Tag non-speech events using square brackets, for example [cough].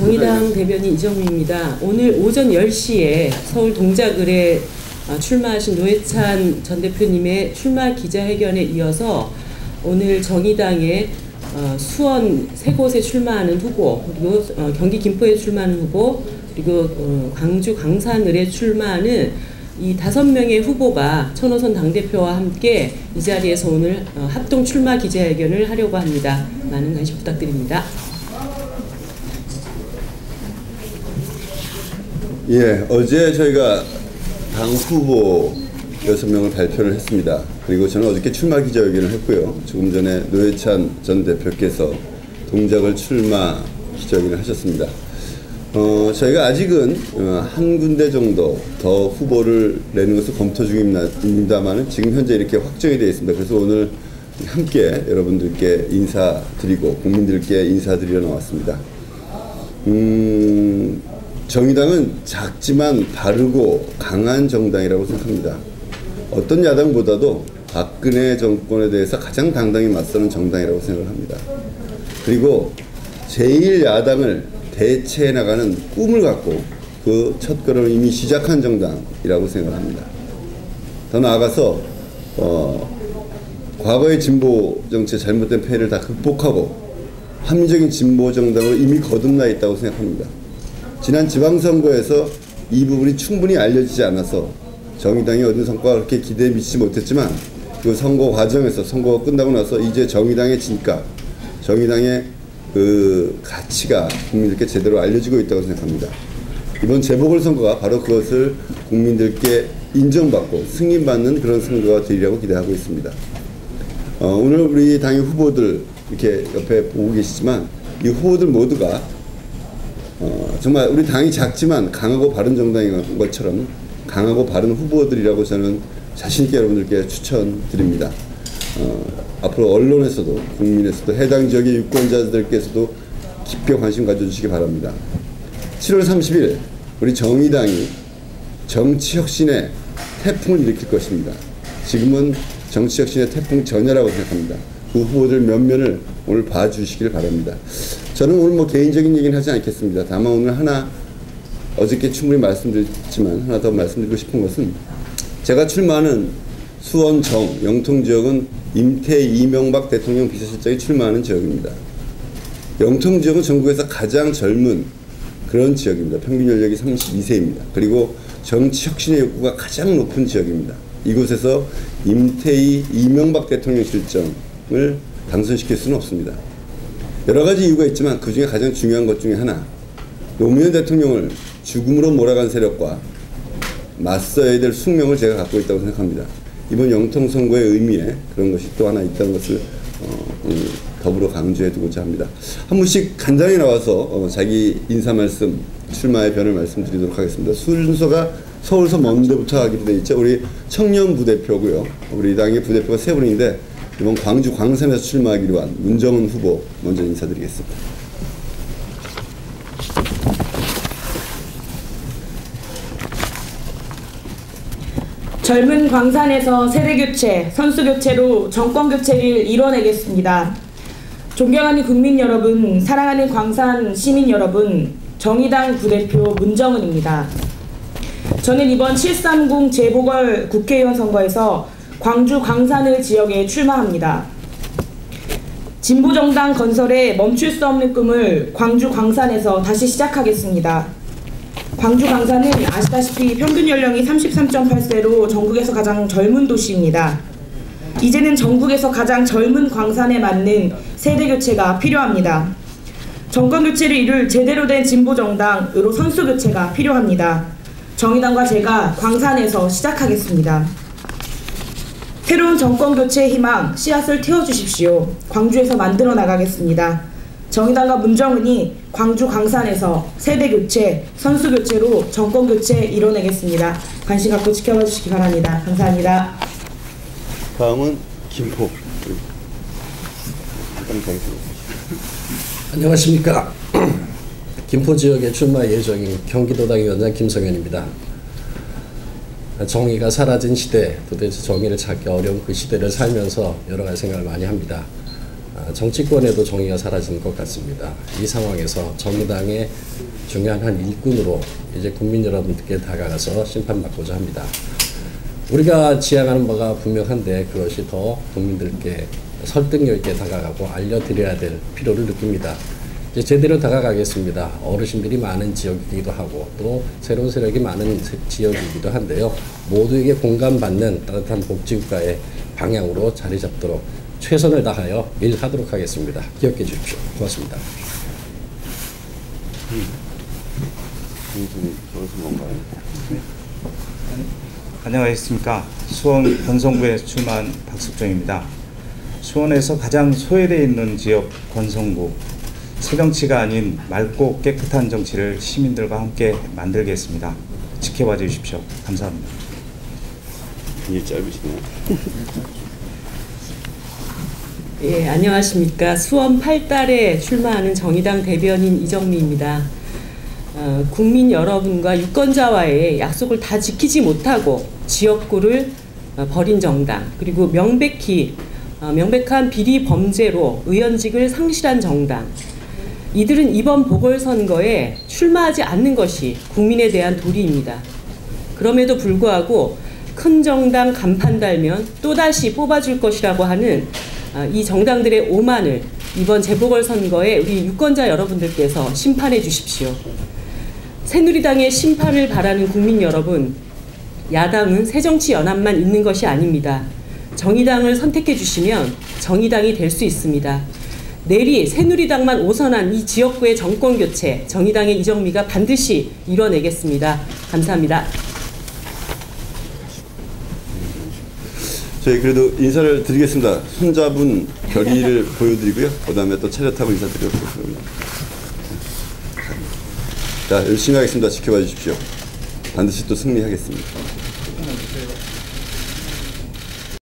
정의당 대변인 이정미입니다. 오늘 오전 10시에 서울 동작을에 어, 출마하신 노회찬 전 대표님의 출마 기자회견에 이어서 오늘 정의당의 어, 수원 세 곳에 출마하는 후보 그리고 어, 경기 김포에 출마하는 후보 그리고 광주 광산을에 출마하는 이 다섯 명의 후보가 천호선 당대표와 함께 이 자리에서 오늘 합동 출마 기자회견을 하려고 합니다. 많은 관심 부탁드립니다. 예, 어제 저희가 당 후보 여섯 명을 발표를 했습니다. 그리고 저는 어저께 출마 기자회견을 했고요. 조금 전에 노회찬 전 대표께서 동작을 출마 기자회견을 하셨습니다. 어, 저희가 아직은 어, 한 군데 정도 더 후보를 내는 것을 검토 중입니다만 지금 현재 이렇게 확정이 되어 있습니다. 그래서 오늘 함께 여러분들께 인사드리고 국민들께 인사드리러 나왔습니다. 음, 정의당은 작지만 바르고 강한 정당이라고 생각합니다. 어떤 야당보다도 박근혜 정권에 대해서 가장 당당히 맞서는 정당이라고 생각합니다. 그리고 제일 야당을 대체해 나가는 꿈을 갖고 그 첫걸음을 이미 시작한 정당이라고 생각합니다. 더 나아가서 어, 과거의 진보 정치 잘못된 폐해를 다 극복하고 합리적인 진보 정당으로 이미 거듭나 있다고 생각합니다. 지난 지방선거에서 이 부분이 충분히 알려지지 않아서 정의당이 얻은 성과가 그렇게 기대에 미치지 못했지만 그 선거 과정에서 선거가 끝나고 나서 이제 정의당의 진가, 정의당의 그 가치가 국민들께 제대로 알려지고 있다고 생각합니다. 이번 재보궐선거가 바로 그것을 국민들께 인정받고 승인받는 그런 선거가 되리라고 기대하고 있습니다. 어, 오늘 우리 당의 후보들 이렇게 옆에 보고 계시지만 이 후보들 모두가 어, 정말 우리 당이 작지만 강하고 바른 정당인 것처럼 강하고 바른 후보들이라고 저는 자신있게 여러분들께 추천드립니다. 어, 앞으로 언론에서도 국민에서도 해당 지역의 유권자들께서도 깊게 관심 가져주시기 바랍니다. 7월 30일 우리 정의당이 정치혁신의 태풍을 일으킬 것입니다. 지금은 정치혁신의 태풍 전야라고 생각합니다. 그 후보들 면면을 오늘 봐주시길 바랍니다. 저는 오늘 뭐 개인적인 얘기는 하지 않겠습니다. 다만 오늘 하나 어저께 충분히 말씀드렸지만 하나 더 말씀드리고 싶은 것은 제가 출마하는 수원 정 영통 지역은 임태 이명박 대통령 비서실장이 출마하는 지역입니다. 영통 지역은 전국에서 가장 젊은 그런 지역입니다. 평균 연령이 32세입니다. 그리고 정치 혁신의 욕구가 가장 높은 지역입니다. 이곳에서 임태희 이명박 대통령 실정을 당선시킬 수는 없습니다. 여러 가지 이유가 있지만 그 중에 가장 중요한 것 중에 하나 노무현 대통령을 죽음으로 몰아간 세력과 맞서야 될 숙명을 제가 갖고 있다고 생각합니다. 이번 영통 선거의 의미에 그런 것이 또 하나 있다는 것을 어, 음, 더불어 강조해 두고자 합니다. 한 분씩 간단히 나와서 어, 자기 인사 말씀, 출마의 변을 말씀드리도록 하겠습니다. 순서가 서울서 먼 데부터 하기로 돼 있죠. 우리 청년 부대표고요. 우리 당의 부대표가 세 분인데 이번 광주 광산에서 출마하기로 한 문정은 후보 먼저 인사드리겠습니다. 젊은 광산에서 세대교체, 선수교체로 정권교체를 이뤄내겠습니다. 존경하는 국민 여러분, 사랑하는 광산 시민 여러분, 정의당 부대표 문정은입니다. 저는 이번 730 재보궐 국회의원 선거에서 광주 광산을 지역에 출마합니다. 진보정당 건설에 멈출 수 없는 꿈을 광주 광산에서 다시 시작하겠습니다. 광주 광산은 아시다시피 평균 연령이 33.8세로 전국에서 가장 젊은 도시입니다. 이제는 전국에서 가장 젊은 광산에 맞는 세대 교체가 필요합니다. 정권 교체를 이룰 제대로 된 진보 정당으로 선수 교체가 필요합니다. 정의당과 제가 광산에서 시작하겠습니다. 새로운 정권 교체의 희망, 씨앗을 틔워주십시오. 광주에서 만들어 나가겠습니다. 정의당과 문정은이 광주 광산에서 세대 교체, 선수 교체로 정권 교체 이뤄내겠습니다. 관심 갖고 지켜봐 주시기 바랍니다. 감사합니다. 다음은 김포. 안녕하십니까. [clears throat] 김포 지역에 출마 예정인 경기도당 위원장 김성현입니다. 정의가 사라진 시대, 도대체 정의를 찾기 어려운 그 시대를 살면서 여러 가지 생각을 많이 합니다. 아, 정치권에도 정의가 사라지는 것 같습니다. 이 상황에서 정의당의 중요한 한 일꾼으로 이제 국민 여러분들께 다가가서 심판받고자 합니다. 우리가 지향하는 바가 분명한데 그것이 더 국민들께 설득력 있게 다가가고 알려드려야 될 필요를 느낍니다. 이제 제대로 다가가겠습니다. 어르신들이 많은 지역이기도 하고 또 새로운 세력이 많은 세- 지역이기도 한데요. 모두에게 공감받는 따뜻한 복지국가의 방향으로 자리 잡도록 최선을 다하여 일하도록 하겠습니다. 기억해 주십시오. 고맙습니다. 안녕하십니까. 수원 권성구에 출마한 박숙정입니다. 수원에서 가장 소외되어 있는 지역 권성구. 새정치가 아닌 맑고 깨끗한 정치를 시민들과 함께 만들겠습니다. 지켜봐 주십시오. 감사합니다. 이게 짧으시네요. [laughs] 예, 안녕하십니까. 수원 8달에 출마하는 정의당 대변인 이정미입니다. 어, 국민 여러분과 유권자와의 약속을 다 지키지 못하고 지역구를 어, 버린 정당, 그리고 명백히 어, 명백한 비리 범죄로 의원직을 상실한 정당. 이들은 이번 보궐선거에 출마하지 않는 것이 국민에 대한 도리입니다. 그럼에도 불구하고 큰 정당 간판 달면 또다시 뽑아줄 것이라고 하는 아, 이 정당들의 오만을 이번 재보궐선거에 우리 유권자 여러분들께서 심판해 주십시오. 새누리당의 심판을 바라는 국민 여러분, 야당은 새정치연합만 있는 것이 아닙니다. 정의당을 선택해 주시면 정의당이 될 수 있습니다. 내리 새누리당만 오선한 이 지역구의 정권 교체, 정의당의 이정미가 반드시 이뤄내겠습니다. 감사합니다. 저희 그래도 인사를 드리겠습니다. 손잡은 결의를 [laughs] 보여드리고요. 그 다음에 또 차렷하고 인사드리도록 하겠습니다. 자, 열심히 하겠습니다. 지켜봐 주십시오. 반드시 또 승리하겠습니다.